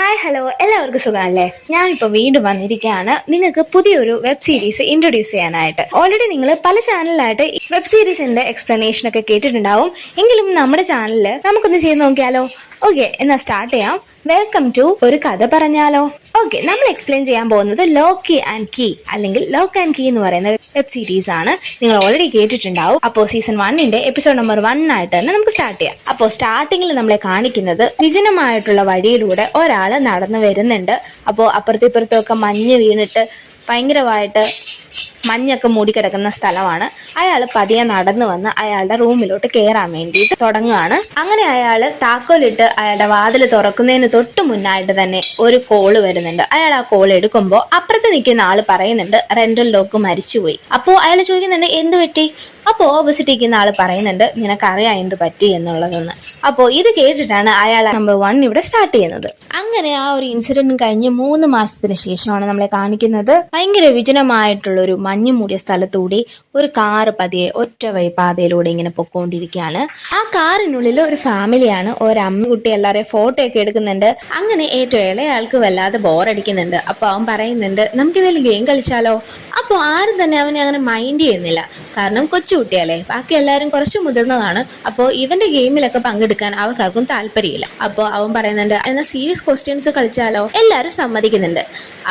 Hi hello എല്ലാവർക്കും സുഖമല്ലേ? ഞാനിപ്പോൾ വീണ്ടും വന്നിരിക്കുകയാണ്. നിങ്ങൾക്ക് പുതിയൊരു വെബ് സീരീസ് ഇൻട്രൊഡ്യൂസ് ചെയ്യാനായിട്ട്. ഓൾറെഡി നിങ്ങൾ പല ചാനലിലായിട്ട് വെബ് സീരീസിന്റെ എക്സ്പ്ലനേഷൻ ഒക്കെ കേട്ടിട്ടുണ്ടാവും. എങ്കിലും നമ്മുടെ ചാനലിൽ നമുക്കൊന്ന് ചെയ്ത് നോക്കിയാലോ? ഓക്കെ എന്നാൽ സ്റ്റാർട്ട് ചെയ്യാം. വെൽക്കം ടു ഒരു കഥ പറഞ്ഞാലോ. ഓക്കെ നമ്മൾ എക്സ്പ്ലെയിൻ ചെയ്യാൻ പോകുന്നത് ലോക്കി ആൻഡ് കീ അല്ലെങ്കിൽ ലോക്ക് ആൻഡ് കീ എന്ന് പറയുന്ന വെബ് സീരീസ് ആണ്. നിങ്ങൾ ഓൾറെഡി കേട്ടിട്ടുണ്ടാവും. അപ്പോൾ സീസൺ വണ്ണിന്റെ എപ്പിസോഡ് നമ്പർ വൺ ആയിട്ട് തന്നെ നമുക്ക് സ്റ്റാർട്ട് ചെയ്യാം. അപ്പോൾ സ്റ്റാർട്ടിങ്ങിൽ നമ്മളെ കാണിക്കുന്നത് വിജനമായിട്ടുള്ള വഴിയിലൂടെ ഒരാൾ നടന്നു വരുന്നുണ്ട്. അപ്പോൾ അപ്പുറത്തിപ്പുറത്തൊക്കെ മഞ്ഞ് വീണിട്ട് ഭയങ്കരമായിട്ട് മഞ്ഞൊക്കെ മൂടിക്കിടക്കുന്ന സ്ഥലമാണ്. അയാൾ പതിയെ നടന്നു വന്ന് അയാളുടെ റൂമിലോട്ട് കയറാൻ വേണ്ടിയിട്ട് തുടങ്ങുകയാണ് അങ്ങനെ അയാൾ താക്കോലിട്ട് അയാളുടെ വാതിൽ തുറക്കുന്നതിന് തൊട്ട് മുന്നായിട്ട് തന്നെ ഒരു കോൾ വരുന്നുണ്ട്. അയാൾ ആ കോൾ എടുക്കുമ്പോൾ അപ്പുറത്ത് നിൽക്കുന്ന ആൾ പറയുന്നുണ്ട് റെന്റൽ ലോക്ക് മരിച്ചുപോയി. അപ്പോൾ അയാൾ ചോദിക്കുന്നുണ്ട് എന്ത് പറ്റി? അപ്പോൾ ഓപ്പോസിറ്റ് ഇരിക്കുന്ന ആൾ പറയുന്നുണ്ട് നിനക്കറിയാം എന്ത് പറ്റി എന്നുള്ളതെന്ന്. അപ്പോൾ ഇത് കേട്ടിട്ടാണ് അയാൾ നമ്പർ വൺ ഇവിടെ സ്റ്റാർട്ട് ചെയ്യുന്നത്. അങ്ങനെ ആ ഒരു ഇൻസിഡന്റ് കഴിഞ്ഞ് മൂന്ന് മാസത്തിന് ശേഷമാണ് നമ്മളെ കാണിക്കുന്നത്. ഭയങ്കര വിജനമായിട്ടുള്ള ഒരു മഞ്ഞ് മൂടിയ സ്ഥലത്തൂടെ ഒരു കാറ് പതിയെ ഒറ്റ വഴി പാതയിലൂടെ ഇങ്ങനെ പൊക്കോണ്ടിരിക്കുകയാണ്. ആ കാറിനുള്ളിൽ ഒരു ഫാമിലിയാണ് ഒരമ്മ കുട്ടി എല്ലാവരെയും ഫോട്ടോ ഒക്കെ എടുക്കുന്നുണ്ട്. അങ്ങനെ ഏറ്റവും ഇളയാൾക്ക് വല്ലാതെ ബോറടിക്കുന്നുണ്ട് അപ്പൊ അവൻ പറയുന്നുണ്ട് നമുക്കിതിൽ ഗെയിം കളിച്ചാലോ? അപ്പോൾ ആരും തന്നെ അവനെ അങ്ങനെ മൈൻഡ് ചെയ്യുന്നില്ല. കാരണം കൊച്ചുകുട്ടിയല്ലേ ബാക്കി എല്ലാവരും കുറച്ച് മുതിർന്നതാണ്. അപ്പോൾ ഇവന്റെ ഗെയിമിലൊക്കെ പങ്കെടുക്കാൻ അവർക്കാർക്കും താല്പര്യമില്ല. അപ്പോൾ അവൻ പറയുന്നുണ്ട് എന്നാൽ സീരിയസ് ക്വസ്റ്റ്യൻസ് കളിച്ചാലോ? എല്ലാവരും സമ്മതിക്കുന്നുണ്ട്.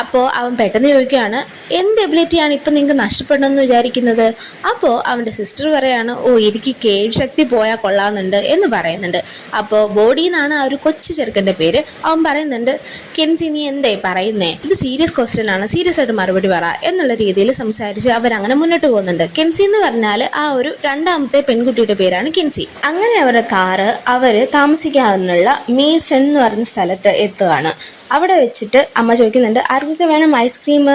അപ്പോൾ അവൻ പെട്ടെന്ന് ചോദിക്കുകയാണ് എന്ത് എബിലിറ്റിയാണ് ഇപ്പം നിങ്ങൾക്ക് നഷ്ടപ്പെടണമെന്ന് വിചാരിക്കുന്നത്? അപ്പോൾ അവന്റെ സിസ്റ്റർ പറയാണ് ഓ എനിക്ക് കേൾ ശക്തി പോയാൽ കൊള്ളാമെന്നുണ്ട് എന്ന് പറയുന്നുണ്ട്. അപ്പോൾ ബോഡി എന്നാണ് ആ ഒരു കൊച്ചു ചെറുക്കന്റെ പേര്. അവൻ പറയുന്നുണ്ട് കെൻസി നീ എന്തേ പറയുന്നേ? ഇത് സീരിയസ് ക്വസ്റ്റ്യൻ ആണ്. സീരിയസ് ആയിട്ട് മറുപടി പറ എന്നുള്ള രീതിയിൽ സംസാരിച്ച് അവരങ്ങനെ മുന്നോട്ട് പോകുന്നുണ്ട്. കെൻസി എന്ന് പറഞ്ഞാൽ ആ ഒരു രണ്ടാമത്തെ പെൺകുട്ടിയുടെ പേരാണ് കിൻസി. അങ്ങനെ അവരുടെ കാറ് അവർ താമസിക്കാവുന്നുള്ള മീസൺ എന്ന് പറഞ്ഞ സ്ഥലത്ത് എത്തുകയാണ്. അവിടെ വെച്ചിട്ട് അമ്മ ചോദിക്കുന്നുണ്ട് ആർക്കൊക്കെ വേണം ഐസ്ക്രീം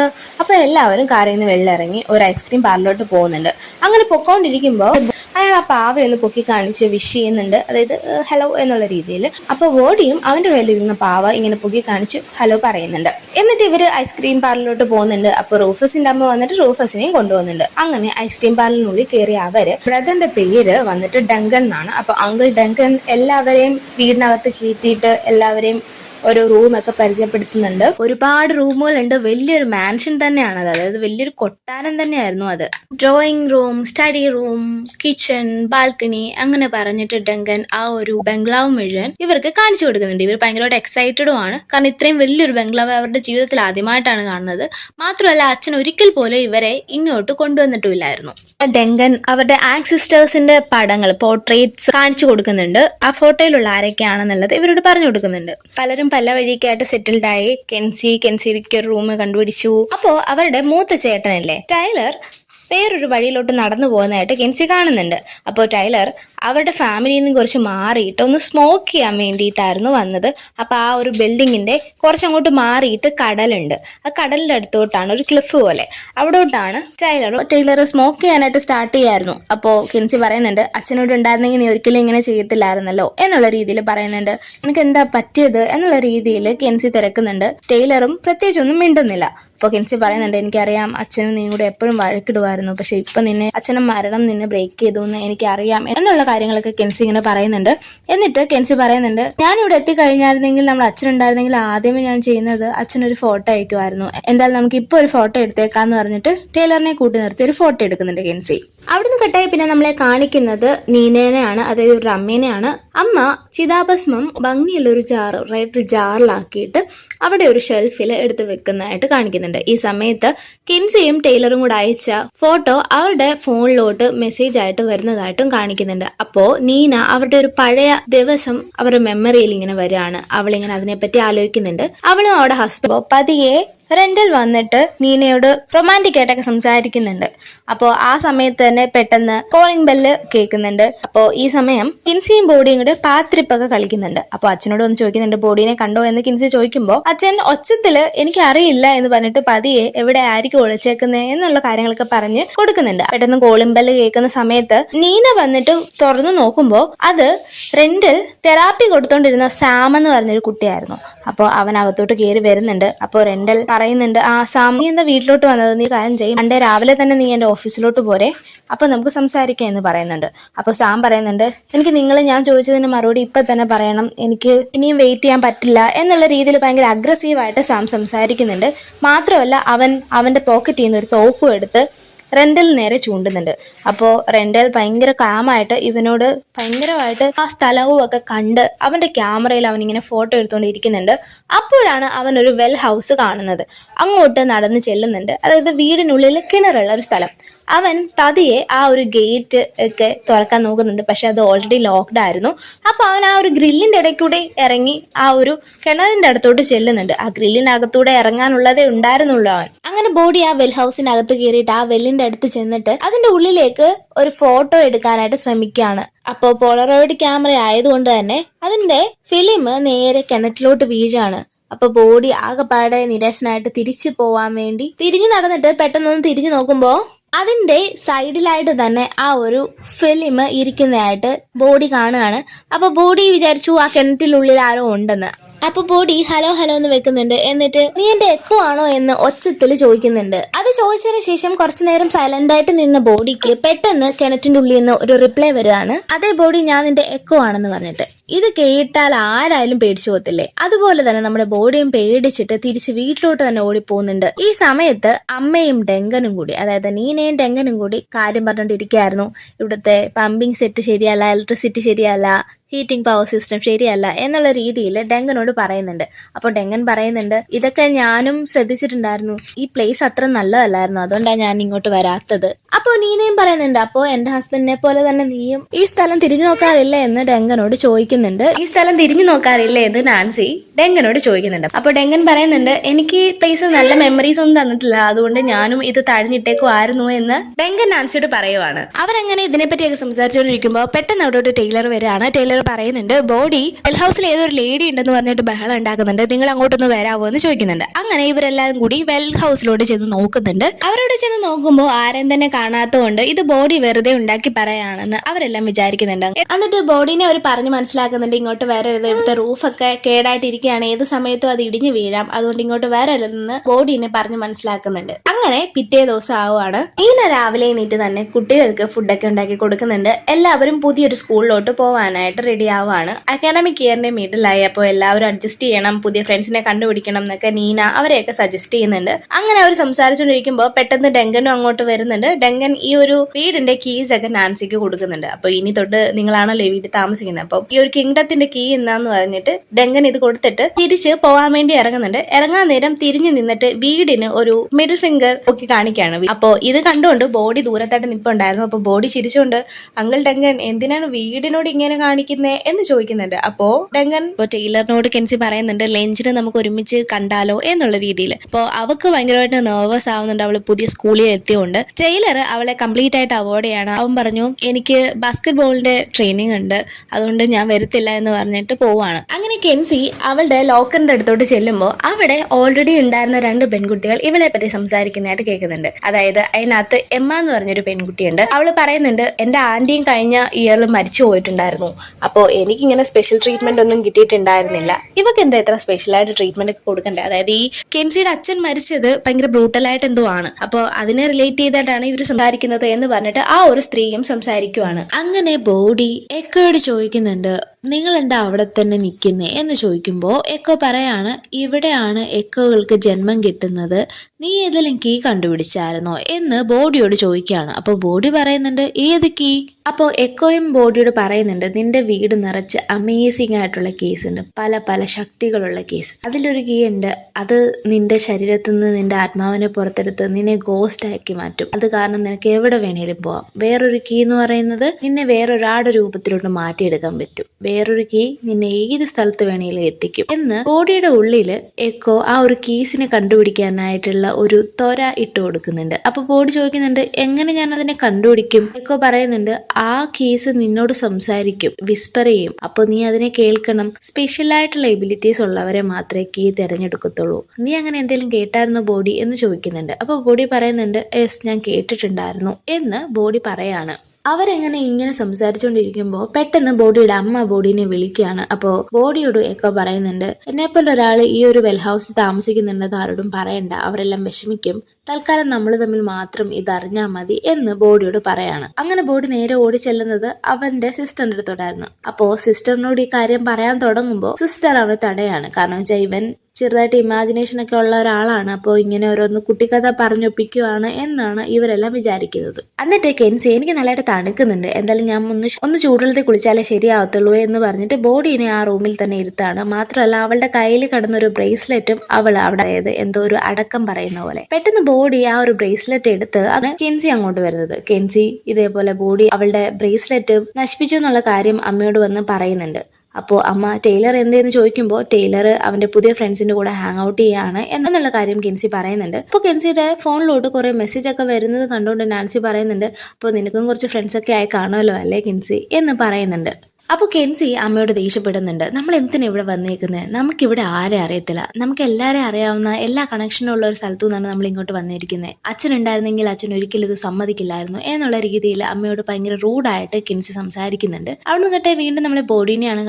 അപ്പോൾ എല്ലാവരും കാറിൽ നിന്ന് വെള്ളിറങ്ങി ഒരു ഐസ്ക്രീം പാർലറിലോട്ട് പോകുന്നുണ്ട്. അങ്ങനെ പൊക്കോണ്ടിരിക്കുമ്പോൾ അയാൾ ആ പാവയൊന്ന് പൊക്കി കാണിച്ച് വിഷ് ചെയ്യുന്നുണ്ട്. അതായത് ഹലോ എന്നുള്ള രീതിയിൽ. അപ്പോൾ വോഡിയും അവന്റെ കയ്യിലിരുന്ന പാവ ഇങ്ങനെ പൊക്കി കാണിച്ച് ഹലോ പറയുന്നുണ്ട്. എന്നിട്ട് ഇവർ ഐസ്ക്രീം പാർലറിലോട്ട് പോകുന്നുണ്ട്. അപ്പോൾ റൂഫസിന്റെ അമ്മ വന്നിട്ട് റൂഫസിനെയും കൊണ്ടുപോകുന്നുണ്ട്. അങ്ങനെ ഐസ്ക്രീം പാർലറിനുള്ളിൽ കയറി അവർ ബ്രദറിന്റെ പേര് വന്നിട്ട് ഡങ്കൻ എന്നാണ്. അപ്പോൾ അങ്കിൾ ഡങ്കൻ എല്ലാവരെയും വീടിനകത്ത് കയറ്റിയിട്ട് എല്ലാവരെയും ഓരോ റൂമൊക്കെ പരിചയപ്പെടുത്തുന്നുണ്ട്. ഒരുപാട് റൂമുകളുണ്ട്. വലിയൊരു മാൻഷൻ തന്നെയാണ് അത് അതായത് വലിയൊരു കൊട്ടാരം തന്നെയായിരുന്നു അത്. Drawing room study room kitchen balcony അങ്ങനെ പറഞ്ഞിട്ട് ഡങ്കൻ ആ ഒരു ബംഗ്ലാവ് മുഴുവൻ ഇവർക്ക് കാണിച്ചു കൊടുക്കുന്നുണ്ട്. ഇവർ ഭയങ്കരമായിട്ട് എക്സൈറ്റഡും ആണ്. കാരണം ഇത്രയും വലിയൊരു ബംഗ്ലാവ് അവരുടെ ജീവിതത്തിൽ ആദ്യമായിട്ടാണ് കാണുന്നത്. മാത്രമല്ല അച്ഛൻ ഒരിക്കൽ പോലും ഇവരെ ഇങ്ങോട്ട് കൊണ്ടുവന്നിട്ടുമില്ലായിരുന്നു. ഡെങ്കൻ അവരുടെ ആക്സിസ്റ്റേഴ്സിന്റെ പടങ്ങൾ പോർട്രേറ്റ്സ് കാണിച്ചു കൊടുക്കുന്നുണ്ട്. ആ ഫോട്ടോയിലുള്ള ആരൊക്കെയാണെന്നുള്ളത് ഇവരോട് പറഞ്ഞു കൊടുക്കുന്നുണ്ട്. പലരും പല വഴിക്കായിട്ട് സെറ്റിൽഡ് ആയി. കെൻസി കെൻസിക്ക് ഒരു റൂം കണ്ടുപിടിച്ചു. അപ്പോ അവരുടെ മൂത്ത ചേട്ടനല്ലേ? ടൈലർ വേറൊരു വഴിയിലോട്ട് നടന്നു പോകുന്നതായിട്ട് കെൻസി കാണുന്നുണ്ട്. അപ്പോൾ ടൈലർ അവരുടെ ഫാമിലിയിൽ നിന്ന് കുറച്ച് മാറിയിട്ട് ഒന്ന് സ്മോക്ക് ചെയ്യാൻ വേണ്ടിയിട്ടായിരുന്നു വന്നത്. അപ്പോൾ ആ ഒരു ബിൽഡിങ്ങിന്റെ കുറച്ചങ്ങോട്ട് മാറിയിട്ട് കടലുണ്ട്. ആ കടലിന്റെ അടുത്തോട്ടാണ് ഒരു ക്ലിഫ് പോലെ. അവിടോട്ടാണ് ടൈലർ ടൈലർ സ്മോക്ക് ചെയ്യാനായിട്ട് സ്റ്റാർട്ട് ചെയ്യായിരുന്നു. അപ്പോൾ കെൻസി പറയുന്നുണ്ട് അച്ഛനോട് ഉണ്ടായിരുന്നെങ്കിൽ നീ ഒരിക്കലും ഇങ്ങനെ ചെയ്യത്തില്ലായിരുന്നല്ലോ എന്നുള്ള രീതിയിൽ പറയുന്നുണ്ട്. എനിക്ക് എന്താ പറ്റിയത്? എന്നുള്ള രീതിയിൽ കെൻസി തിരക്കുന്നുണ്ട്. ടൈലറും പ്രത്യേകിച്ചൊന്നും മിണ്ടുന്നില്ല. അപ്പോൾ കെൻസി പറയുന്നുണ്ട് എനിക്കറിയാം അച്ഛനും നീ കൂടെ എപ്പോഴും വഴക്കിടുമായിരുന്നു പക്ഷേ ഇപ്പം നിന്നെ അച്ഛനും മരണം നിന്നെ ബ്രേക്ക് ചെയ്തു എന്ന് എനിക്കറിയാം എന്നുള്ള കാര്യങ്ങളൊക്കെ കെൻസി ഇങ്ങനെ പറയുന്നുണ്ട്. എന്നിട്ട് കെൻസി പറയുന്നുണ്ട് ഞാനിവിടെ എത്തിക്കഴിഞ്ഞായിരുന്നെങ്കിൽ നമ്മൾ അച്ഛൻ ഉണ്ടായിരുന്നെങ്കിൽ ആദ്യമേ ഞാൻ ചെയ്യുന്നത് അച്ഛനൊരു ഫോട്ടോ അയക്കുമായിരുന്നു എന്തായാലും നമുക്ക് ഇപ്പോൾ ഒരു ഫോട്ടോ എടുത്തേക്കാന്ന് പറഞ്ഞിട്ട് ടൈലറിനെ കൂട്ടി നിർത്തി ഒരു ഫോട്ടോ എടുക്കുന്നുണ്ട് കെൻസി. അവിടുന്ന് കട്ടായി പിന്നെ നമ്മളെ കാണിക്കുന്നത് നീനേനെയാണ് അതായത് ഒരു അമ്മേനെയാണ് അമ്മ ചിതാഭസ്മം ഭംഗിയുള്ള ഒരു ജാർ റൈറ്റ് ജാറിലാക്കിയിട്ട് അവിടെ ഒരു ഷെൽഫിൽ എടുത്ത് വെക്കുന്നതായിട്ട് കാണിക്കുന്നുണ്ട് ഈ സമയത്ത് കിൻസിയും ടൈലറും കൂടെ അയച്ച ഫോട്ടോ അവരുടെ ഫോണിലോട്ട് മെസ്സേജ് ആയിട്ട് വരുന്നതായിട്ടും കാണിക്കുന്നുണ്ട്. അപ്പോ നീന അവരുടെ ഒരു പഴയ ദിവസം അവരുടെ മെമ്മറിയിൽ ഇങ്ങനെ വരികയാണ്. അവളിങ്ങനെ അതിനെപ്പറ്റി ആലോചിക്കുന്നുണ്ട്. അവളും അവളുടെ ഹസ്ബൻഡ് പതിയെ റെന്റൽ വന്നിട്ട് നീനയോട് റൊമാന്റിക് ആയിട്ടൊക്കെ സംസാരിക്കുന്നുണ്ട്. അപ്പോൾ ആ സമയത്ത് തന്നെ പെട്ടെന്ന് കോളിംഗ് ബെല്ല് കേൾക്കുന്നുണ്ട്. അപ്പോൾ ഈ സമയം കിൻസിയും ബോഡിയും കൂടെ പാത്രിപ്പൊക്കെ കളിക്കുന്നുണ്ട്. അപ്പോൾ അച്ഛനോട് വന്ന് ചോദിക്കുന്നുണ്ട് ബോഡീനെ കണ്ടോ? എന്ന് കിൻസി ചോദിക്കുമ്പോൾ അച്ഛൻ ഒച്ചത്തിൽ എനിക്ക് അറിയില്ല എന്ന് പറഞ്ഞിട്ട് പതിയെ എവിടെ ആയിരിക്കും ഒളിച്ചേക്കുന്നത് എന്നുള്ള കാര്യങ്ങളൊക്കെ പറഞ്ഞ് കൊടുക്കുന്നുണ്ട്. പെട്ടെന്ന് കോളിംഗ് ബെല്ല് കേൾക്കുന്ന സമയത്ത് നീന വന്നിട്ട് തുറന്നു നോക്കുമ്പോൾ അത് റെന്റിൽ തെറാപ്പി കൊടുത്തോണ്ടിരുന്ന സാം എന്ന് പറഞ്ഞൊരു കുട്ടിയായിരുന്നു. അപ്പോൾ അവൻ അകത്തോട്ട് കയറി വരുന്നുണ്ട്. അപ്പോൾ റെന്റൽ പറയുന്നുണ്ട് പറയുന്നുണ്ട് ആ സാമി എന്ന വീട്ടിലോട്ട് വന്നത് നീ കാര്യം ചെയ്യും. അണ്ടേ രാവിലെ തന്നെ നീ എന്റെ ഓഫീസിലോട്ട് പോരെ. അപ്പോൾ നമുക്ക് സംസാരിക്കാം എന്ന് പറയുന്നുണ്ട്. അപ്പോൾ സാം പറയുന്നുണ്ട് എനിക്ക് നിങ്ങൾ ഞാൻ ചോദിച്ചതിന് മറുപടി ഇപ്പം തന്നെ പറയണം. എനിക്ക് ഇനിയും വെയിറ്റ് ചെയ്യാൻ പറ്റില്ല എന്നുള്ള രീതിയിൽ ഭയങ്കര അഗ്രസീവായിട്ട് സാം സംസാരിക്കുന്നുണ്ട്. മാത്രമല്ല അവൻ അവന്റെ പോക്കറ്റിൽ നിന്ന് ഒരു തോക്കും എടുത്ത് റെൻഡൽ നേരെ ചൂണ്ടുന്നുണ്ട്. അപ്പോൾ റെൻഡൽ ഭയങ്കര കാമായിട്ട് ഇവനോട് ഭയങ്കരമായിട്ട് ആ സ്ഥലവും ഒക്കെ കണ്ട് അവന്റെ ക്യാമറയിൽ അവൻ ഇങ്ങനെ ഫോട്ടോ എടുത്തുകൊണ്ടിരിക്കുന്നുണ്ട് അപ്പോഴാണ് അവൻ ഒരു വെൽ ഹൗസ് കാണുന്നത്. അങ്ങോട്ട് നടന്ന് ചെല്ലുന്നുണ്ട്. അതായത് വീടിനുള്ളിൽ കിണറുള്ള ഒരു സ്ഥലം. അവൻ പതിയെ ആ ഒരു ഗേറ്റ് ഒക്കെ തുറക്കാൻ നോക്കുന്നുണ്ട്. പക്ഷെ അത് ഓൾറെഡി ലോക്ക്ഡ് ആയിരുന്നു. അപ്പോൾ അവൻ ആ ഒരു ഗ്രില്ലിന്റെ ഇടയ്ക്കൂടെ ഇറങ്ങി ആ ഒരു കിണറിന്റെ അടുത്തോട്ട് ചെല്ലുന്നുണ്ട്. ആ ഗ്രില്ലിനകത്തൂടെ ഇറങ്ങാനുള്ളതേ ഉണ്ടായിരുന്നുള്ളൂ അവൻ. അങ്ങനെ ബോഡി ആ വെൽ ഹൗസിനകത്ത് കയറിയിട്ട് ആ വെല്ലിന്റെ അടുത്ത് ചെന്നിട്ട് അതിന്റെ ഉള്ളിലേക്ക് ഒരു ഫോട്ടോ എടുക്കാനായിട്ട് ശ്രമിക്കുകയാണ്. അപ്പോൾ പോളറോയിഡ് ക്യാമറ ആയതുകൊണ്ട് തന്നെ അതിന്റെ ഫിലിം നേരെ കിണറ്റിലോട്ട് വീഴാണ്. അപ്പൊ ബോഡി ആകെപ്പാടെ നിരാശനായിട്ട് തിരിച്ചു പോവാൻ വേണ്ടി തിരിഞ്ഞു നടന്നിട്ട് പെട്ടെന്നൊന്ന് തിരിഞ്ഞു നോക്കുമ്പോ അതിന്റെ സൈഡിലായിട്ട് തന്നെ ആ ഒരു ഫിലിം ഇരിക്കുന്നതായിട്ട് ബോഡി കാണുകയാണ്. അപ്പോൾ ബോഡി വിചാരിച്ചു ആ കിണറ്റിനുള്ളിൽ ആരോ ഉണ്ടെന്ന്. അപ്പൊ ബോഡി ഹലോ ഹലോ എന്ന് വെക്കുന്നുണ്ട്. എന്നിട്ട് നീ എന്റെ എക്കോ ആണോ എന്ന് ഒച്ചത്തിൽ ചോദിക്കുന്നുണ്ട്. അത് ചോദിച്ചതിന് ശേഷം കുറച്ചു നേരം സൈലന്റ് ആയിട്ട് നിന്ന ബോഡിക്ക് പെട്ടെന്ന് കിണറ്റിന്റെ ഉള്ളിൽ നിന്ന് ഒരു റിപ്ലൈ വരികയാണ് അതേ ബോഡി ഞാൻ നിന്റെ എക്കോ ആണെന്ന് പറഞ്ഞിട്ട്. ഇത് കേട്ടാൽ ആരായാലും പേടിച്ചു പോകത്തില്ലേ? അതുപോലെ തന്നെ നമ്മുടെ ബോഡിയും പേടിച്ചിട്ട് തിരിച്ച് വീട്ടിലോട്ട് തന്നെ ഓടിപ്പോകുന്നുണ്ട്. ഈ സമയത്ത് അമ്മയും ഡെങ്കനും കൂടി അതായത് നീനയും ഡെങ്കനും കൂടി കാര്യം പറഞ്ഞുകൊണ്ടിരിക്കുകയായിരുന്നു ഇവിടുത്തെ പമ്പിംഗ് സെറ്റ് ശരിയല്ല ഇലക്ട്രിസിറ്റി ശരിയല്ല ഹീറ്റിംഗ് പവർ സിസ്റ്റം ശരിയല്ല എന്നുള്ള രീതിയിൽ ഡെങ്കനോട് പറയുന്നുണ്ട്. അപ്പോൾ ഡെങ്കൻ പറയുന്നുണ്ട് ഇതൊക്കെ ഞാനും ശ്രദ്ധിച്ചിട്ടുണ്ടായിരുന്നു. ഈ പ്ലേസ് അത്ര നല്ലതല്ലായിരുന്നു. അതുകൊണ്ടാണ് ഞാൻ ഇങ്ങോട്ട് വരാത്തത്. അപ്പോൾ നീനയും പറയുന്നുണ്ട് അപ്പോൾ എന്റെ ഹസ്ബൻഡിനെ പോലെ തന്നെ നീയും ഈ സ്ഥലം തിരിഞ്ഞു നോക്കാറില്ല എന്ന് ഡെങ്കനോട് ചോദിക്കുന്നുണ്ട്. ഈ സ്ഥലം തിരിഞ്ഞു നോക്കാറില്ല എന്ന് നാൻസി ഡെങ്കനോട് ചോദിക്കുന്നുണ്ട്. അപ്പോൾ ഡെങ്കൻ പറയുന്നുണ്ട് എനിക്ക് ഈ പ്ലേസ് നല്ല മെമ്മറീസ് ഒന്നും തന്നിട്ടില്ല. അതുകൊണ്ട് ഞാനും ഇത് തഴഞ്ഞിട്ടേക്കുമായിരുന്നു എന്ന് ഡെങ്കൻ നാൻസിയോട് പറയുവാണ്. അവരങ്ങനെ ഇതിനെപ്പറ്റിയൊക്കെ സംസാരിച്ചുകൊണ്ടിരിക്കുമ്പോൾ പെട്ടെന്ന് അവിടെ ഒരു ടൈലർ വരികയാണ്. ടൈലർ പറയുന്നുണ്ട് ബോഡി വെൽ ഹൗസിൽ ഏതൊരു ലേഡി ഉണ്ടെന്ന് പറഞ്ഞിട്ട് ബഹളം ഉണ്ടാക്കുന്നുണ്ട് നിങ്ങൾ അങ്ങോട്ടൊന്ന് വരാമോ എന്ന് ചോദിക്കുന്നുണ്ട്. അങ്ങനെ ഇവരെല്ലാവരും കൂടി വെൽ ഹൗസിലോട്ട് ചെന്ന് നോക്കുന്നുണ്ട്. അവരോട് ചെന്ന് നോക്കുമ്പോൾ ആരും തന്നെ കാണാത്തതുകൊണ്ട് ഇത് ബോഡി വെറുതെ ഉണ്ടാക്കി പറയാണെന്ന് അവരെല്ലാം വിചാരിക്കുന്നുണ്ട്. എന്നിട്ട് ബോഡിനെ അവർ പറഞ്ഞു മനസ്സിലാക്കുന്നുണ്ട് ഇങ്ങോട്ട് വരരുത് ഇവിടുത്തെ റൂഫൊക്കെ കേടായിട്ടിരിക്കുകയാണ്. ഏത് സമയത്തും അത് ഇടിഞ്ഞു വീഴാം. അതുകൊണ്ട് ഇങ്ങോട്ട് വരരുതെന്ന് ബോഡിനെ പറഞ്ഞു മനസ്സിലാക്കുന്നുണ്ട്. അങ്ങനെ പിറ്റേ ദിവസം ആവുകയാണ് ഇന്ന് രാവിലെ എണീറ്റ് തന്നെ കുട്ടികൾക്ക് ഫുഡൊക്കെ ഉണ്ടാക്കി കൊടുക്കുന്നുണ്ട്. എല്ലാവരും പുതിയൊരു സ്കൂളിലോട്ട് പോകാനായിട്ട് റെഡി ആവുകയാണ് അക്കാഡമിക് ഇയറിന്റെ മിഡിലായി അപ്പോൾ എല്ലാവരും അഡ്ജസ്റ്റ് ചെയ്യണം പുതിയ ഫ്രണ്ട്സിനെ കണ്ടുപിടിക്കണം എന്നൊക്കെ നീന അവരെയൊക്കെ സജസ്റ്റ് ചെയ്യുന്നുണ്ട്. അങ്ങനെ അവർ സംസാരിച്ചുകൊണ്ടിരിക്കുമ്പോൾ പെട്ടെന്ന് ഡെങ്കനും അങ്ങോട്ട് വരുന്നുണ്ട്. ഡെങ്കൻ ഈ ഒരു വീടിന്റെ കീസ് ഒക്കെ നാൻസിക്ക് കൊടുക്കുന്നുണ്ട്. അപ്പോൾ ഇനി തൊട്ട് നിങ്ങളാണല്ലോ ഈ വീട്ടിൽ താമസിക്കുന്നത്. അപ്പോൾ ഈ ഒരു കിങ്ഡത്തിന്റെ കീ എന്നാന്ന് പറഞ്ഞിട്ട് ഡെങ്കൻ ഇത് കൊടുത്തിട്ട് തിരിച്ച് പോകാൻ വേണ്ടി ഇറങ്ങുന്നുണ്ട്. ഇറങ്ങാൻ നേരം തിരിഞ്ഞു നിന്നിട്ട് വീടിന് ഒരു മിഡിൽ ഫിംഗർ ഒക്കെ കാണിക്കുകയാണ്. അപ്പോൾ ഇത് കണ്ടുകൊണ്ട് ബോഡി ദൂരത്തായിട്ട് നിപ്പുണ്ടായിരുന്നു. അപ്പോൾ ബോഡി ചിരിച്ചുകൊണ്ട് അങ്കിൾ ഡെങ്കൻ എന്തിനാണ് വീടിനോട് ഇങ്ങനെ കാണിക്കുന്നേ എന്ന് ചോദിക്കുന്നുണ്ട്. അപ്പോ ഡെങ്കൻ ഇപ്പോൾ ടൈലറിനോട് കെൻസി പറയുന്നുണ്ട് ലഞ്ചിന് നമുക്ക് ഒരുമിച്ച് കണ്ടാലോ? എന്നുള്ള രീതിയിൽ അപ്പോ അവക്ക് ഭയങ്കരമായിട്ട് നെർവസ് ആവുന്നുണ്ട്. അവൾ പുതിയ സ്കൂളിൽ എത്തിയോണ്ട്. ടൈലർ അവളെ കംപ്ലീറ്റ് ആയിട്ട് അവോയ്ഡ് ചെയ്യാണ്. അവൻ പറഞ്ഞു എനിക്ക് ബാസ്കറ്റ് ബോളിന്റെ ട്രെയിനിങ് ഉണ്ട്. അതുകൊണ്ട് ഞാൻ വരത്തില്ല എന്ന് പറഞ്ഞിട്ട് പോവാണ്. അങ്ങനെ കെൻസി അവളുടെ ലോക്കറിന്റെ അടുത്തോട്ട് ചെല്ലുമ്പോൾ അവിടെ ഓൾറെഡി ഉണ്ടായിരുന്ന രണ്ട് പെൺകുട്ടികൾ ഇവളെ പറ്റി സംസാരിക്കുന്നതായിട്ട് കേൾക്കുന്നുണ്ട്. അതായത് അതിനകത്ത് എമ്മ എന്ന് പറഞ്ഞൊരു പെൺകുട്ടിയുണ്ട്. അവൾ പറയുന്നുണ്ട് എന്റെ ആന്റിയും കഴിഞ്ഞ ഇയറിൽ മരിച്ചു പോയിട്ടുണ്ടായിരുന്നു. അപ്പോൾ എനിക്കിങ്ങനെ സ്പെഷ്യൽ ട്രീറ്റ്മെന്റ് ഒന്നും കിട്ടിയിട്ടുണ്ടായിരുന്നില്ല. ഇവക്ക് എന്താ ഇത്ര സ്പെഷ്യലായിട്ട് ട്രീറ്റ്മെന്റ് ഒക്കെ കൊടുക്കണ്ടേ? അതായത് ഈ കെൻസിയുടെ അച്ഛൻ മരിച്ചത് ഭയങ്കര ബ്രൂട്ടലായിട്ട് എന്തോ ആണ്. അപ്പോൾ അതിനെ റിലേറ്റ് ചെയ്തിട്ടാണ് ഇവർ സംസാരിക്കുന്നത് എന്ന് പറഞ്ഞിട്ട് ആ ഒരു സ്ത്രീയും സംസാരിക്കുവാണ്. അങ്ങനെ ബോഡി എക്കോയോട് ചോദിക്കുന്നുണ്ട് നിങ്ങൾ എന്താ അവിടെ തന്നെ നിൽക്കുന്നേ എന്ന് ചോദിക്കുമ്പോൾ എക്കോ പറയാണ് ഇവിടെയാണ് എക്കോകൾക്ക് ജന്മം കിട്ടുന്നത്. നീ ഏതെങ്കിലും കീ കണ്ടുപിടിച്ചായിരുന്നോ? എന്ന് ബോഡിയോട് ചോദിക്കുകയാണ്. അപ്പോൾ ബോഡി പറയുന്നുണ്ട് ഏത് കീ? അപ്പോൾ എക്കോയും ബോഡിയോട് പറയുന്നുണ്ട് നിന്റെ വീട് നിറച്ച് അമേസിംഗ് ആയിട്ടുള്ള കേസ് ഉണ്ട്. പല പല ശക്തികളുള്ള കേസ് അതിലൊരു കീ ഉണ്ട്. അത് നിന്റെ ശരീരത്തിൽ നിന്ന് നിന്റെ ആത്മാവിനെ പുറത്തെടുത്ത് നിന്നെ ഗോസ്റ്റ് ആക്കി മാറ്റും. അത് കാരണം നിനക്ക് എവിടെ വേണേലും പോവാം. വേറൊരു കീ എന്ന് പറയുന്നത് നിന്നെ വേറൊരാളുടെ രൂപത്തിലോട്ട് മാറ്റിയെടുക്കാൻ പറ്റും. വേറൊരു കീ നിന്നെ ഏത് സ്ഥലത്ത് വേണേലും എത്തിക്കും എന്ന് ബോഡിയുടെ ഉള്ളിൽ എക്കോ ആ ഒരു കീസിനെ കണ്ടുപിടിക്കാനായിട്ടുള്ള ഒരു തൊര ഇട്ട് കൊടുക്കുന്നുണ്ട്. അപ്പൊ ബോഡി ചോദിക്കുന്നുണ്ട് എങ്ങനെ ഞാൻ അതിനെ കണ്ടുപിടിക്കും? എക്കോ പറയുന്നുണ്ട് ആ കീസ് നിന്നോട് സംസാരിക്കും വിസ്പർ ചെയ്യും. അപ്പോൾ നീ അതിനെ കേൾക്കണം. സ്പെഷ്യൽ ആയിട്ടുള്ള എബിലിറ്റീസ് ഉള്ളവരെ മാത്രമേ കീ തിരഞ്ഞെടുക്കത്തുള്ളൂ. നീ അങ്ങനെ എന്തെങ്കിലും കേട്ടായിരുന്നു ബോഡി? എന്ന് ചോദിക്കുന്നുണ്ട്. അപ്പോൾ ബോഡി പറയുന്നുണ്ട് എസ് ഞാൻ കേട്ടിട്ടുണ്ടായിരുന്നു. എന്ന് ബോഡി പറയാണ്. അവരെങ്ങനെ ഇങ്ങനെ സംസാരിച്ചുകൊണ്ടിരിക്കുമ്പോൾ പെട്ടെന്ന് ബോഡിയുടെ അമ്മ ബോഡിനെ വിളിക്കുകയാണ്. അപ്പോൾ ബോഡിയോട് എക്കോ പറയുന്നുണ്ട് എന്നെപ്പോലെ ഒരാൾ ഈ ഒരു വെൽ ഹൗസിൽ താമസിക്കുന്നുണ്ടെന്ന് ആരോടും പറയണ്ട. അവരെല്ലാം വിഷമിക്കും. തൽക്കാലം നമ്മൾ തമ്മിൽ മാത്രം ഇതറിഞ്ഞാൽ മതി എന്ന് ബോഡിയോട് പറയാണ്. അങ്ങനെ ബോഡി നേരെ ഓടി ചെല്ലുന്നത് അവന്റെ സിസ്റ്ററിന്റെ അടുത്തോടായിരുന്നു അപ്പോൾ സിസ്റ്ററിനോട് ഈ കാര്യം പറയാൻ തുടങ്ങുമ്പോൾ സിസ്റ്റർ അവനെ തടയാണ്. കാരണം വെച്ചാൽ ഇവൻ ചെറുതായിട്ട് ഇമാജിനേഷനൊക്കെ ഉള്ള ഒരാളാണ്. അപ്പോൾ ഇങ്ങനെ ഓരോന്ന് കുട്ടിക്കഥ പറഞ്ഞൊപ്പിക്കുവാണ് എന്നാണ് ഇവരെല്ലാം വിചാരിക്കുന്നത്. എന്നിട്ട് കെൻസി എനിക്ക് നല്ലതായിട്ട് തണുക്കുന്നുണ്ട്. എന്തായാലും ഞാൻ ഒന്ന് ഒന്ന് ചൂടുവെള്ളത്തിൽ കുളിച്ചാലേ ശരിയാവത്തുള്ളൂ എന്ന് പറഞ്ഞിട്ട് ബോഡീനെ ആ റൂമിൽ തന്നെ ഇരുത്താണ്. മാത്രമല്ല അവളുടെ കയ്യിൽ കടന്ന ഒരു ബ്രേസ്ലെറ്റും അവൾ അവിടെ അതായത് എന്തോ ഒരു അടക്കം പറയുന്ന പോലെ. പെട്ടെന്ന് ബോഡി ആ ഒരു ബ്രേസ്ലെറ്റ് എടുത്ത് അത് കെൻസി അങ്ങോട്ട് വരുന്നത്. കെൻസി ഇതേപോലെ ബോഡി അവളുടെ ബ്രേസ്ലെറ്റ് നശിപ്പിച്ചു എന്നുള്ള കാര്യം അമ്മയോട് വന്ന് പറയുന്നുണ്ട്. അപ്പോൾ അമ്മ ടൈലർ എന്തെന്ന് ചോദിക്കുമ്പോൾ ടൈലർ അവന്റെ പുതിയ ഫ്രണ്ട്സിന്റെ കൂടെ ഹാങ് ഔട്ട് ചെയ്യാണ് എന്നുള്ള കാര്യം കെൻസി പറയുന്നുണ്ട്. അപ്പോൾ കെൻസിയുടെ ഫോണിലോട്ട് കുറേ മെസ്സേജ് ഒക്കെ വരുന്നത് കണ്ടുകൊണ്ട് നാൻസി പറയുന്നുണ്ട് അപ്പോൾ നിനക്കും കുറച്ച് ഫ്രണ്ട്സ് ഒക്കെ ആയി കാണുമല്ലോ അല്ലേ കെൻസി? എന്ന് പറയുന്നുണ്ട്. അപ്പോൾ കെൻസി അമ്മയോട് ദേഷ്യപ്പെടുന്നുണ്ട് നമ്മൾ എന്തിനാണ് ഇവിടെ വന്നേക്കുന്നത് നമുക്കിവിടെ ആരെ അറിയത്തില്ല? നമുക്ക് എല്ലാവരെയും അറിയാവുന്ന എല്ലാ കണക്ഷനും ഉള്ള ഒരു സ്ഥലത്തു നിന്നാണ് നമ്മൾ ഇങ്ങോട്ട് വന്നിരിക്കുന്നത് അച്ഛൻ ഉണ്ടായിരുന്നെങ്കിൽ അച്ഛൻ ഒരിക്കലും ഇത് സമ്മതിക്കില്ലായിരുന്നു എന്നുള്ള രീതിയിൽ അമ്മയോട് ഭയങ്കര റൂഡായിട്ട് കെൻസി സംസാരിക്കുന്നുണ്ട്. അവിടുന്ന് കട്ടെ വീണ്ടും നമ്മളെ ബോഡീനെയാണ്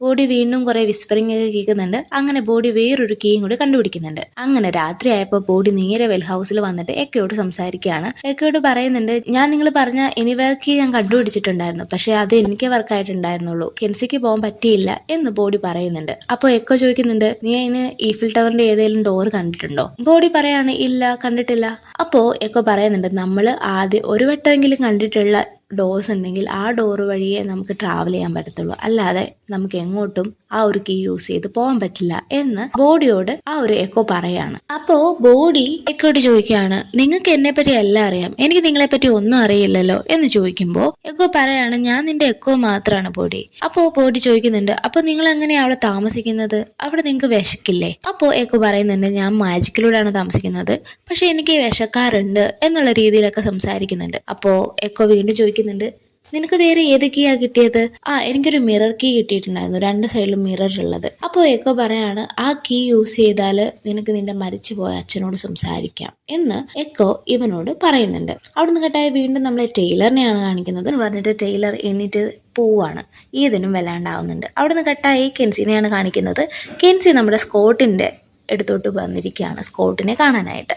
ബോഡി വീണ്ടും കുറെ വിസ്പറിംഗ് ഒക്കെ കേൾക്കുന്നുണ്ട്. അങ്ങനെ ബോഡി വേറൊരു കീയും കൂടി കണ്ടുപിടിക്കുന്നുണ്ട്. അങ്ങനെ രാത്രി ആയപ്പോൾ ബോഡി നേരെ വെൽ ഹൗസിൽ വന്നിട്ട് എക്കയോട് സംസാരിക്കുകയാണ്. എക്കയോട് പറയുന്നുണ്ട് ഞാൻ നിങ്ങൾ പറഞ്ഞ എനിവേർ കീ ഞാൻ കണ്ടുപിടിച്ചിട്ടുണ്ടായിരുന്നു. പക്ഷെ അത് എനിക്ക് വർക്കായിട്ടുണ്ടായിരുന്നുള്ളൂ കെൻസിക്ക് പോകാൻ പറ്റിയില്ല എന്ന് ബോഡി പറയുന്നുണ്ട്. അപ്പോൾ എക്കോ ചോദിക്കുന്നുണ്ട് നീ അതിന് ഈഫിൽ ടവറിന്റെ ഏതെങ്കിലും ഡോർ കണ്ടിട്ടുണ്ടോ? ബോഡി പറയാണ് ഇല്ല കണ്ടിട്ടില്ല. അപ്പോൾ എക്കോ പറയുന്നുണ്ട് നമ്മൾ ആദ്യം ഒരു വട്ടമെങ്കിലും കണ്ടിട്ടുള്ള ഡോർസ് ഉണ്ടെങ്കിൽ ആ ഡോർ വഴിയേ നമുക്ക് ട്രാവൽ ചെയ്യാൻ പറ്റത്തുള്ളൂ. അല്ലാതെ നമുക്ക് എങ്ങോട്ടും ആ ഒരു കീ യൂസ് ചെയ്ത് പോകാൻ പറ്റില്ല എന്ന് ബോഡിയോട് ആ ഒരു എക്കോ പറയാണ്. അപ്പോ ബോഡി എക്കോട് ചോദിക്കുകയാണ് നിങ്ങൾക്ക് എന്നെ പറ്റി എല്ലാം അറിയാം. എനിക്ക് നിങ്ങളെ പറ്റി ഒന്നും അറിയില്ലല്ലോ? എന്ന് ചോദിക്കുമ്പോൾ എക്കോ പറയാണ് ഞാൻ നിന്റെ എക്കോ മാത്രമാണ് ബോഡി. അപ്പോ ബോഡി ചോദിക്കുന്നുണ്ട് അപ്പൊ നിങ്ങൾ എങ്ങനെയാ അവിടെ താമസിക്കുന്നത്? അവിടെ നിങ്ങൾക്ക് വിശക്കില്ലേ? അപ്പോ എക്കോ പറയുന്നുണ്ട് ഞാൻ മാജിക്കിലൂടെയാണ് താമസിക്കുന്നത്. പക്ഷെ എനിക്ക് വിശക്കാറുണ്ട് എന്നുള്ള രീതിയിലൊക്കെ സംസാരിക്കുന്നുണ്ട്. അപ്പോ എക്കോ വീണ്ടും ചോദിക്കുന്നുണ്ട് നിനക്ക് വേറെ ഏത് കീയാ കിട്ടിയത്? ആ എനിക്കൊരു മിറർ കീ കിട്ടിയിട്ടുണ്ടായിരുന്നു രണ്ട് സൈഡിലും മിറർ ഉള്ളത്. അപ്പോൾ എക്കോ പറയാണ് ആ കീ യൂസ് ചെയ്താൽ നിനക്ക് നിന്റെ മരിച്ചുപോയ അച്ഛനോട് സംസാരിക്കാം. എന്ന് എക്കോ ഇവനോട് പറയുന്നുണ്ട്. അവിടുന്ന് കേട്ടായ വീണ്ടും നമ്മളെ ടൈലറിനെയാണ് കാണിക്കുന്നത് എന്ന് പറഞ്ഞിട്ട് ടൈലർ എണീറ്റ് പോവാണ്. ഏതിനും വല്ലാണ്ടാവുന്നുണ്ട്. അവിടുന്ന് കട്ടായി കെൻസിനെയാണ് കാണിക്കുന്നത്. കെൻസി നമ്മുടെ സ്കോട്ടിന്റെ എടുത്തോട്ട് വന്നിരിക്കുകയാണ് സ്കോട്ടിനെ കാണാനായിട്ട്.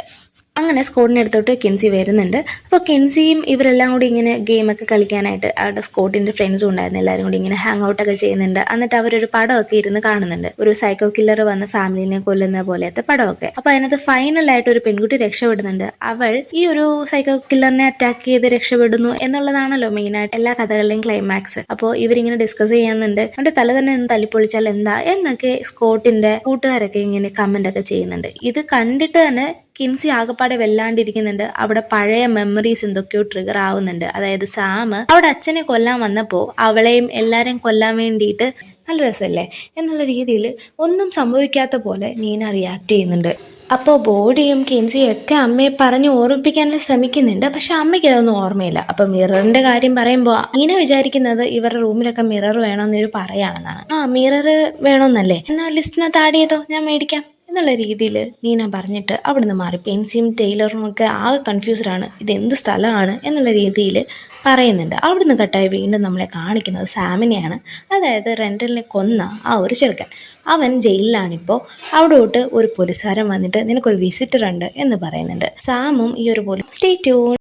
അങ്ങനെ സ്കോട്ടിന്റെ അടുത്തോട്ട് കെൻസി വരുന്നുണ്ട്. അപ്പോൾ കെൻസിയും ഇവരെല്ലാം കൂടി ഇങ്ങനെ ഗെയിമൊക്കെ കളിക്കാനായിട്ട് അവരുടെ സ്കോട്ടിന്റെ ഫ്രണ്ട്സും ഉണ്ടായിരുന്നു. എല്ലാവരും കൂടി ഇങ്ങനെ ഹാങ് ഔട്ടൊക്കെ ചെയ്യുന്നുണ്ട്. എന്നിട്ട് അവരൊരു പടമൊക്കെ ഇരുന്ന് കാണുന്നുണ്ട്. ഒരു സൈക്കോ കില്ലർ വന്ന് ഫാമിലിനെ കൊല്ലുന്ന പോലത്തെ പടമൊക്കെ. അപ്പോൾ അതിനകത്ത് ഫൈനലായിട്ട് ഒരു പെൺകുട്ടി രക്ഷപ്പെടുന്നുണ്ട്. അവൾ ഈ ഒരു സൈക്കോ കില്ലറിനെ അറ്റാക്ക് ചെയ്ത് രക്ഷപ്പെടുന്നു എന്നുള്ളതാണല്ലോ മെയിനായിട്ട് എല്ലാ കഥകളിലെയും ക്ലൈമാക്സ് അപ്പോൾ ഇവരിങ്ങനെ ഡിസ്കസ് ചെയ്യുന്നുണ്ട്. അവരുടെ തല തന്നെ ഒന്ന് തല്ലിപ്പൊളിച്ചാൽ എന്താ എന്നൊക്കെ സ്കോട്ടിന്റെ കൂട്ടുകാരൊക്കെ ഇങ്ങനെ കമന്റ് ഒക്കെ ചെയ്യുന്നുണ്ട്. ഇത് കണ്ടിട്ട് തന്നെ കിൻസി ആകപ്പാടെ വെല്ലാണ്ടിരിക്കുന്നുണ്ട്. അവിടെ പഴയ മെമ്മറീസ് എന്തൊക്കെയോ ട്രിഗർ ആവുന്നുണ്ട്. അതായത് സാം അവിടെ അച്ഛനെ കൊല്ലാൻ വന്നപ്പോൾ അവളെയും എല്ലാരെയും കൊല്ലാൻ വേണ്ടിയിട്ട് നല്ല രസമല്ലേ? എന്നുള്ള രീതിയിൽ ഒന്നും സംഭവിക്കാത്ത പോലെ നീന റിയാക്ട് ചെയ്യുന്നുണ്ട്. അപ്പോൾ ബോഡിയും കിൻസിയും ഒക്കെ അമ്മയെ പറഞ്ഞ് ഓർമ്മിപ്പിക്കാൻ ശ്രമിക്കുന്നുണ്ട്. പക്ഷെ അമ്മയ്ക്ക് അതൊന്നും ഓർമ്മയില്ല. അപ്പോൾ മിററിന്റെ കാര്യം പറയുമ്പോൾ ഇങ്ങനെ വിചാരിക്കുന്നത് ഇവരുടെ റൂമിലൊക്കെ മിറർ വേണമെന്ന് ഇവർ പറയാണെന്നാണ്. ആ മിറർ വേണമെന്നല്ലേ എന്നാൽ ലിസ്റ്റിനകത്ത് ആഡ് ചെയ്തോ? ഞാൻ മേടിക്കാം. എന്നുള്ള രീതിയിൽ നീന പറഞ്ഞിട്ട് അവിടുന്ന് മാറി. പെൻസിയും ടൈലറും ഒക്കെ ആകെ കൺഫ്യൂസ്ഡാണ് ഇത് എന്ത് സ്ഥലമാണ് എന്നുള്ള രീതിയിൽ പറയുന്നുണ്ട്. അവിടുന്ന് കട്ടായി വീണ്ടും നമ്മളെ കാണിക്കുന്നത് സാമിനെയാണ്. അതായത് റെന്റലിനെ കൊന്ന ആ ഒരു ചെറുക്കൻ. അവൻ ജയിലിലാണിപ്പോൾ അവിടോട്ട് ഒരു പോലീസുകാരൻ വന്നിട്ട് നിനക്കൊരു വിസിറ്റർ ഉണ്ട് എന്ന് പറയുന്നുണ്ട്. സാമും ഈ ഒരു പോലീസ് സ്റ്റേ ട്യൂൺ